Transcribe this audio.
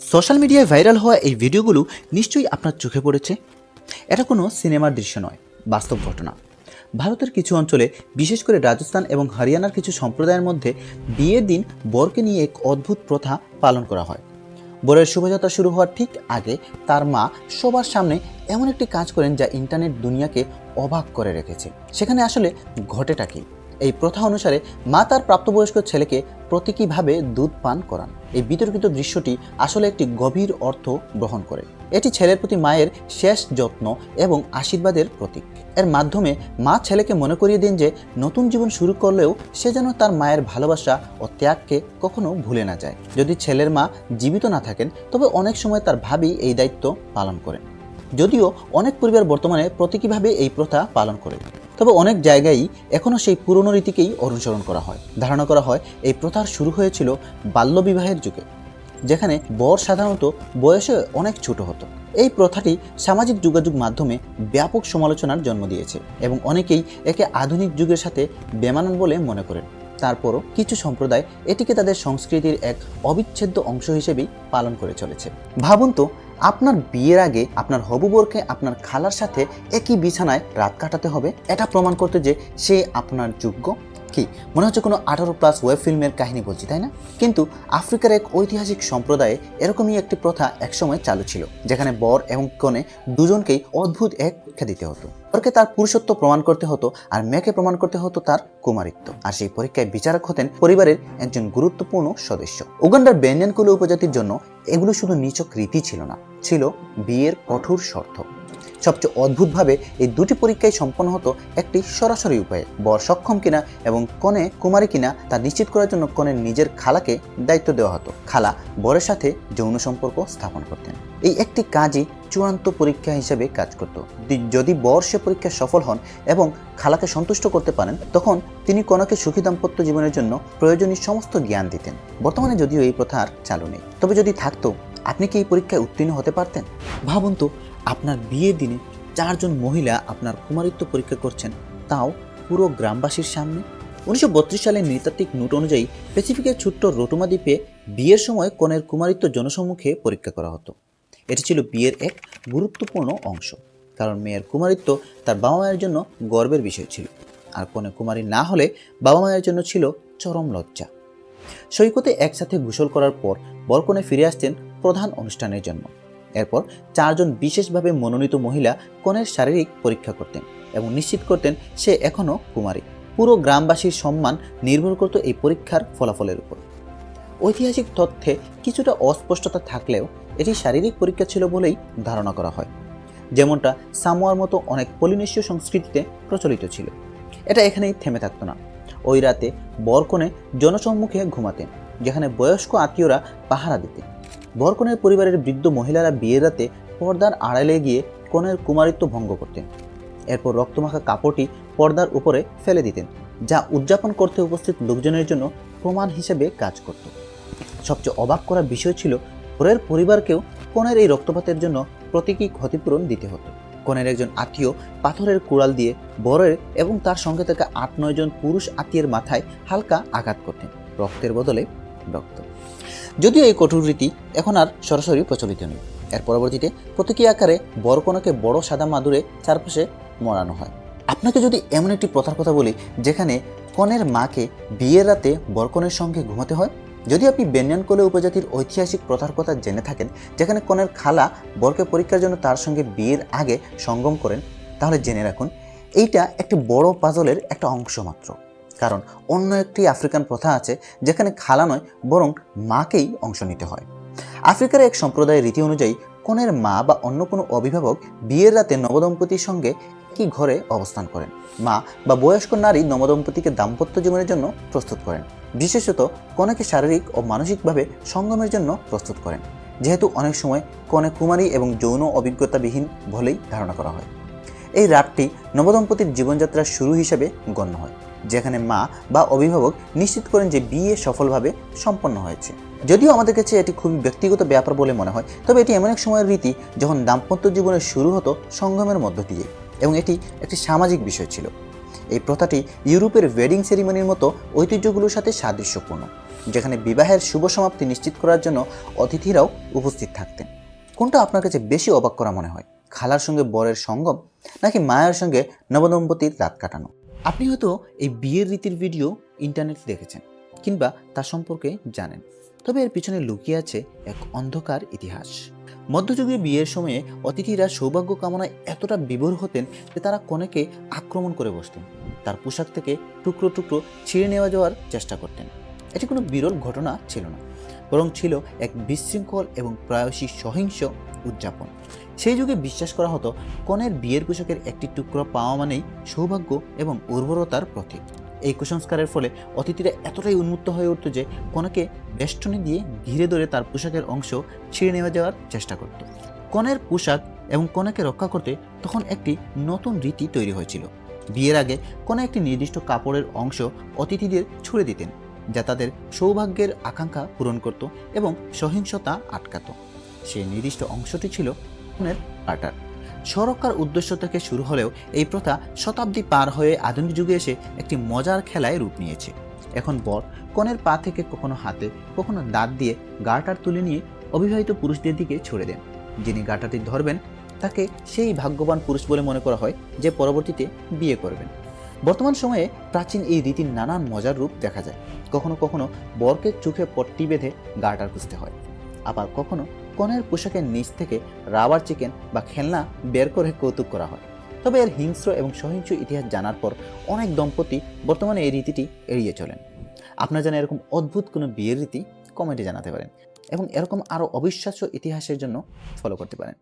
Social মিডিয়ায় viral হওয়া এই ভিডিওগুলো নিশ্চয়ই আপনার চোখে পড়েছে। এটা কোনো সিনেমার দৃশ্য নয়, বাস্তব ঘটনা। ভারতের কিছু অঞ্চলে, বিশেষ করে রাজস্থান এবং হরিয়ানার কিছু সম্প্রদায়ের মধ্যে বিয়ের দিন বরকে নিয়ে এক অদ্ভুত প্রথা পালন করা হয়। বরের শোভাযাত্রা শুরু হওয়ার ঠিক আগে তার মা সবার সামনে এমন একটি কাজ করেন যা ইন্টারনেট দুনিয়াকে অবাক করে রেখেছে। সেখানে আসলে ঘটেটা কি? এই প্রথা অনুসারে মা তার প্রাপ্তবয়স্ক ছেলেকে প্রতীকীভাবে দুধ পান করান। এই বিতর্কিত দৃশ্যটি আসলে একটি গভীর অর্থ বহন করে। এটি ছেলের প্রতি মায়ের শেষ যত্ন এবং আশীর্বাদের প্রতীক। এর মাধ্যমে মা ছেলেকে মনে করিয়ে দিন যে নতুন জীবন শুরু করলেও সে যেন তার মায়ের ভালোবাসা ও ত্যাগকে কখনো ভুলে না যায়। যদি ছেলের মা জীবিত না থাকেন, তবে অনেক সময় তার ভাবি এই দায়িত্ব পালন করেন। যদিও অনেক পরিবার বর্তমানে প্রতীকীভাবে এই প্রথা পালন করে। তবে অনেক জায়গায় এখনও সেই পুরনো রীতিকেই অনুসরণ করা হয়। ধারণা করা হয়, এই প্রথার শুরু হয়েছিল বাল্যবিবাহের যুগে, যেখানে বর সাধারণত বয়সে অনেক ছোট হতো। এই প্রথাটি সামাজিক যোগাযোগ মাধ্যমে ব্যাপক সমালোচনার জন্ম দিয়েছে এবং অনেকেই একে আধুনিক যুগের সাথে বেমানান বলে মনে করেন। তারপরও কিছু সম্প্রদায় এটিকে তাদের সংস্কৃতির এক অবিচ্ছেদ্য অংশ হিসেবেই পালন করে চলেছে। ভাবুন তো আপনার বিয়ের আগে আপনার হবুবরকে আপনার খালার সাথে একই বিছানায় রাত কাটাতে হবে। এটা প্রমাণ করতে যে সে আপনার যোগ্য। কি? মনে হচ্ছে কোনো আঠারো প্লাস ওয়েব ফিল্মের কাহিনী বলছি, তাই না? কিন্তু আফ্রিকার এক ঐতিহাসিক সম্প্রদায়ে এরকমই একটি প্রথা একসময় চালু ছিল, যেখানে বর এবং কনে দুজনকেই অদ্ভুত এক পরীক্ষা দিতে হতো। বরকে তার পুরুষত্ব প্রমাণ করতে হতো আর মেয়েকে প্রমাণ করতে হতো তার কুমারিত্ব। আর সেই পরীক্ষায় বিচারক হতেন পরিবারের একজন গুরুত্বপূর্ণ সদস্য। উগান্ডার বেনিয়ানকুলো উপজাতির জন্য এগুলো শুধু নিচক রীতি ছিল না, ছিল বিয়ের কঠোর শর্ত। সবচেয়ে অদ্ভুতভাবে এই দুটি পরীক্ষায় সম্পন্ন হতো একটি সরাসরি উপায়ে। বর সক্ষম কিনা এবং কনে কুমারী কিনা তা নিশ্চিত করার জন্য কনের নিজের খালাকে দায়িত্ব দেওয়া হতো। খালা বরের সাথে যৌন সম্পর্ক স্থাপন করতেন। এই একটি কাজই চূড়ান্ত পরীক্ষা হিসেবে কাজ করত। যদি বর সে পরীক্ষায় সফল হন এবং খালাকে সন্তুষ্ট করতে পারেন, তখন তিনি কনাকে সুখী দাম্পত্য জীবনের জন্য প্রয়োজনীয় সমস্ত জ্ঞান দিতেন। বর্তমানে যদিও এই প্রথা আর চালু নেই। তবে যদি থাকতো, আপনি কি এই পরীক্ষায় উত্তীর্ণ হতে পারতেন? ভাবুন তো আপনার বিয়ের দিনে চারজন মহিলা আপনার কুমারিত্ব পরীক্ষা করছেন। তাও পুরো গ্রামবাসীর সামনে। উনিশশো বত্রিশ সালে নৃতাত্ত্বিক নোট অনুযায়ী প্যাসিফিকের ছোট্ট রোটুমা দ্বীপে বিয়ের সময় কনের কুমারিত্ব জনসম্মুখে পরীক্ষা করা হতো। এটি ছিল বিয়ের এক গুরুত্বপূর্ণ অংশ, কারণ মেয়ের কুমারিত্ব তার বাবা মায়ের জন্য গর্বের বিষয় ছিল, আর কনে কুমারী না হলে বাবা মায়ের জন্য ছিল চরম লজ্জা। সৈকতে একসাথে গোসল করার পর বরকনে ফিরে আসতেন প্রধান অনুষ্ঠানের জন্য। এরপর চারজন বিশেষভাবে মনোনীত মহিলা কনের শারীরিক পরীক্ষা করতেন এবং নিশ্চিত করতেন সে এখনও কুমারী। পুরো গ্রামবাসীর সম্মান নির্ভর করত এই পরীক্ষার ফলাফলের উপর। ঐতিহাসিক তথ্যে কিছুটা অস্পষ্টতা থাকলেও এটি শারীরিক পরীক্ষা ছিল বলেই ধারণা করা হয়। যেমনটা সামোয়ার মতো অনেক পলিনেশীয় সংস্কৃতিতে প্রচলিত ছিল। এটা এখানেই থেমে থাকতো না। ওই রাতে বরকনে জনসম্মুখে ঘুমাতেন, যেখানে বয়স্ক আত্মীয়রা পাহারা দিতেন। বরকনের পরিবারের বৃদ্ধ মহিলারা বিয়ের রাতে পর্দার আড়ালে গিয়ে কনের কুমারিত্ব ভঙ্গ করতেন। এরপর রক্তমাখা কাপড়টি পর্দার উপরে ফেলে দিতেন, যা উদযাপন করতে উপস্থিত লোকজনের জন্য প্রমাণ হিসেবে কাজ করত। সবচেয়ে অবাক করার বিষয় ছিল, পরের পরিবারকেও কনের এই রক্তপাতের জন্য প্রতীকী ক্ষতিপূরণ দিতে হতো। কনের একজন আত্মীয় পাথরের কুড়াল দিয়ে বরের এবং তার সঙ্গে থাকা আট নয় জন পুরুষ আত্মীয়ের মাথায় হালকা আঘাত করতেন। রক্তের বদলে রক্ত। যদিও এই কঠোর রীতি এখন আর সরাসরি প্রচলিত নেই। এর পরবর্তীতে প্রতীকী আকারে বরকনাকে বড় সাদা মাদুরে চারপাশে মরানো হয়। আপনাকে যদি এমন একটি প্রথার কথা বলি, যেখানে কনের মাকে বিয়ের রাতে বরকনের সঙ্গে ঘুমাতে হয়, যদি আপনি বেনিয়ানকোলে উপজাতির ঐতিহাসিক প্রথার কথা জেনে থাকেন, যেখানে কনের খালা বরকে পরীক্ষার জন্য তার সঙ্গে বিয়ের আগে সঙ্গম করেন, তাহলে জেনে রাখুন, এইটা একটি বড় পাজলের একটা অংশ মাত্র। কারণ অন্য একটি আফ্রিকান প্রথা আছে যেখানে খালা নয়, বরং মাকেই অংশ নিতে হয়। আফ্রিকার এক সম্প্রদায়ের রীতি অনুযায়ী কনের মা বা অন্য কোনো অভিভাবক বিয়ের রাতে নবদম্পতির সঙ্গে একই ঘরে অবস্থান করেন। মা বা বয়স্ক নারী নবদম্পতিকে দাম্পত্য জীবনের জন্য প্রস্তুত করেন। বিশেষত কনেকে শারীরিক ও মানসিকভাবে সঙ্গমের জন্য প্রস্তুত করেন। যেহেতু অনেক সময় কনে কুমারী এবং যৌন অভিজ্ঞতাবিহীন বলেই ধারণা করা হয়। এই রাতটি নবদম্পতির জীবনযাত্রার শুরু হিসেবে গণ্য হয়। যেখানে মা বা অভিভাবক নিশ্চিত করেন যে বিয়ে সফলভাবে সম্পন্ন হয়েছে। যদিও আমাদের কাছে এটি খুবই ব্যক্তিগত ব্যাপার বলে মনে হয়, তবে এটি এমন এক সময়ের রীতি যখন দাম্পত্য জীবনের শুরু হতো সঙ্গমের মধ্য দিয়ে এবং এটি একটি সামাজিক বিষয় ছিল। এই প্রথাটি ইউরোপের ওয়েডিং সেরিমনির মতো ঐতিহ্যগুলোর সাথে সাদৃশ্যপূর্ণ, যেখানে বিবাহের শুভ সমাপ্তি নিশ্চিত করার জন্য অতিথিরাও উপস্থিত থাকতেন। কোনটা আপনার কাছে বেশি অবাক করা মনে হয়, খালার সঙ্গে বরের সঙ্গম নাকি মায়ের সঙ্গে নবদম্পতির রাত কাটানো? আপনি হয়তো এই বিয়ের রীতির ভিডিও ইন্টারনেটে দেখেছেন কিংবা তার সম্পর্কে জানেন। তবে এর পিছনে লুকিয়ে আছে এক অন্ধকার ইতিহাস। মধ্যযুগে বিয়ের সময়ে অতিথিরা সৌভাগ্য কামনায় এতটা বিভোর হতেন যে তারা কনেকে আক্রমণ করে বসতেন। তার পোশাক থেকে টুকরো টুকরো ছিঁড়ে নেওয়া যাওয়ার চেষ্টা করতেন। এটি কোনো বিরল ঘটনা ছিল না। বরং ছিল এক বিশৃঙ্খল এবং প্রায়শই সহিংস উদযাপন। সেই যুগে বিশ্বাস করা হতো, কনের বিয়ের পোশাকের একটি টুকরো পাওয়া মানেই সৌভাগ্য এবং উর্বরতার প্রতীক। এই কুসংস্কারের ফলে অতিথিরা এতটাই উন্মুক্ত হয়ে উঠত যে কনেকে বেষ্টনী দিয়ে ঘিরে ধরে তার পোশাকের অংশ ছিঁড়ে নেওয়া যাওয়ার চেষ্টা করত। কনের পোশাক এবং কনেকে রক্ষা করতে তখন একটি নতুন রীতি তৈরি হয়েছিল। বিয়ের আগে কনে একটি নির্দিষ্ট কাপড়ের অংশ অতিথিদের ছুড়ে দিতেন। যা তাদের সৌভাগ্যের আকাঙ্ক্ষা পূরণ করত এবং সহিংসতা আটকাত। সেই নির্দিষ্ট অংশটি ছিল কনের পাটার। সুরক্ষার উদ্দেশ্য থেকে শুরু হলেও এই প্রথা শতাব্দী পার হয়ে আধুনিক যুগে এসে একটি মজার খেলায় রূপ নিয়েছে। এখন বর কনের পা থেকে কখনো হাতে, কখনো দাঁত দিয়ে গাটার তুলে নিয়ে অবিবাহিত পুরুষদের দিকে ছুড়ে দেন। যিনি গাটাটি ধরবেন, তাকে সেই ভাগ্যবান পুরুষ বলে মনে করা হয় যে পরবর্তীতে বিয়ে করবেন। বর্তমান সময়ে প্রাচীন এই রীতির নানান মজার রূপ দেখা যায়। কখনো কখনো বরকে চোখে পট্টি বেঁধে গাটার খুঁজতে হয়। আবার কখনো কনের পোশাকের নিচ থেকে রাবার চিকেন বা খেলনা বের করে কৌতুক করা হয়। তবে এর হিংস্র এবং সহিংস ইতিহাস জানার পর অনেক দম্পতি বর্তমানে এই রীতিটি এড়িয়ে চলেন। আপনার জানা এরকম অদ্ভুত কোনো বিয়ের রীতি কমেন্টে জানাতে পারেন এবং এরকম আরও অবিশ্বাস্য ইতিহাসের জন্য ফলো করতে পারেন।